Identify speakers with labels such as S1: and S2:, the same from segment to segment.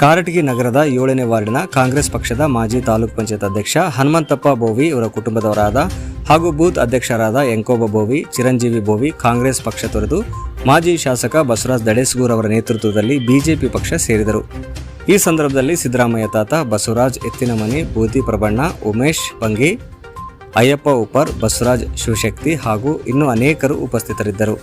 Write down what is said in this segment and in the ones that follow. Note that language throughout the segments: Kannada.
S1: ಕಾರಟಗಿ ನಗರದ ಏಳನೇ ವಾರ್ಡಿನ ಕಾಂಗ್ರೆಸ್ ಪಕ್ಷದ ಮಾಜಿ ತಾಲೂಕ್ ಪಂಚಾಯತ್ ಅಧ್ಯಕ್ಷ ಹನುಮಂತಪ್ಪ ಬೋವಿ ಇವರ ಕುಟುಂಬದವರಾದ ಹಾಗೂ ಬೂತ್ ಅಧ್ಯಕ್ಷರಾದ ಎಂಕೋಬ ಬೋವಿ, ಚಿರಂಜೀವಿ ಬೋವಿ, ಕಾಂಗ್ರೆಸ್ ಪಕ್ಷ ತೊರೆದು ಮಾಜಿ ಶಾಸಕ ಬಸವರಾಜ್ ದಡೇಸ್ಗೂರ್ ಅವರ ನೇತೃತ್ವದಲ್ಲಿ ಬಿಜೆಪಿ ಪಕ್ಷ ಸೇರಿದರು. ಈ ಸಂದರ್ಭದಲ್ಲಿ ಸಿದ್ದರಾಮಯ್ಯ ತಾತ ಬಸವರಾಜ್ ಎತ್ತಿನಮನಿ ಬೂತಿ ಪ್ರಬಣ್ಣ ಉಮೇಶ್ ಪಂಗಿ, ಅಯ್ಯಪ್ಪ ಉಪರ್ ಬಸವರಾಜ್ ಶಿವಶಕ್ತಿ ಹಾಗೂ ಇನ್ನೂ ಅನೇಕರು ಉಪಸ್ಥಿತರಿದ್ದರು.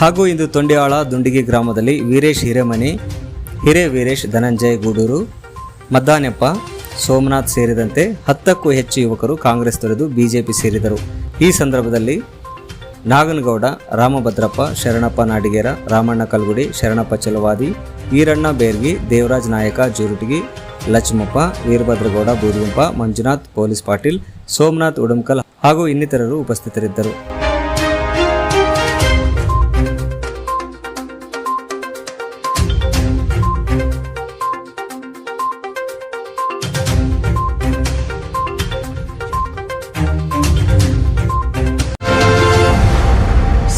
S1: ಹಾಗೂ ಇಂದು ತೊಂಡಿಯಾಳ ದುಂಡಿಗಿ ಗ್ರಾಮದಲ್ಲಿ ವೀರೇಶ್ ಹಿರೇಮನಿ, ಹಿರೇ ವೀರೇಶ್ ಧನಂಜಯ ಗೂಡೂರು, ಮದ್ದಾನೆಪ್ಪ, ಸೋಮನಾಥ್ ಸೇರಿದಂತೆ ಹತ್ತಕ್ಕೂ ಹೆಚ್ಚು ಯುವಕರು ಕಾಂಗ್ರೆಸ್ ತೊರೆದು ಬಿಜೆಪಿ ಸೇರಿದರು. ಈ ಸಂದರ್ಭದಲ್ಲಿ ನಾಗನಗೌಡ, ರಾಮಭದ್ರಪ್ಪ, ಶರಣಪ್ಪ ನಾಡಿಗೇರ, ರಾಮಣ್ಣ ಕಲ್ಗುಡಿ, ಶರಣಪ್ಪ ಚಲವಾದಿ, ಈರಣ್ಣ ಬೇರ್ಗಿ, ದೇವರಾಜ್ ನಾಯಕ ಜೂರುಟಗಿ, ಲಕ್ಷ್ಮಪ್ಪ, ವೀರಭದ್ರಗೌಡ, ಬೂದಿಗುಂಪ, ಮಂಜುನಾಥ್, ಪೊಲೀಸ್ ಪಾಟೀಲ್, ಸೋಮನಾಥ್ ಉಡುಮ್ಕಲ್ ಹಾಗೂ ಇನ್ನಿತರರು ಉಪಸ್ಥಿತರಿದ್ದರು.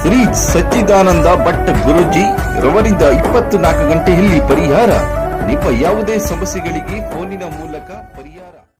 S2: ಶ್ರೀ ಸಚ್ಚಿದಾನಂದ ಭಟ್ ಗುರುಜಿ ರವರಿಂದ ಇಪ್ಪತ್ತು ನಾಲ್ಕು ಗಂಟೆಯಲ್ಲಿ ಪರಿಹಾರ. ನಿಮ್ಮ ಯಾವುದೇ ಸಮಸ್ಯೆಗಳಿಗೆ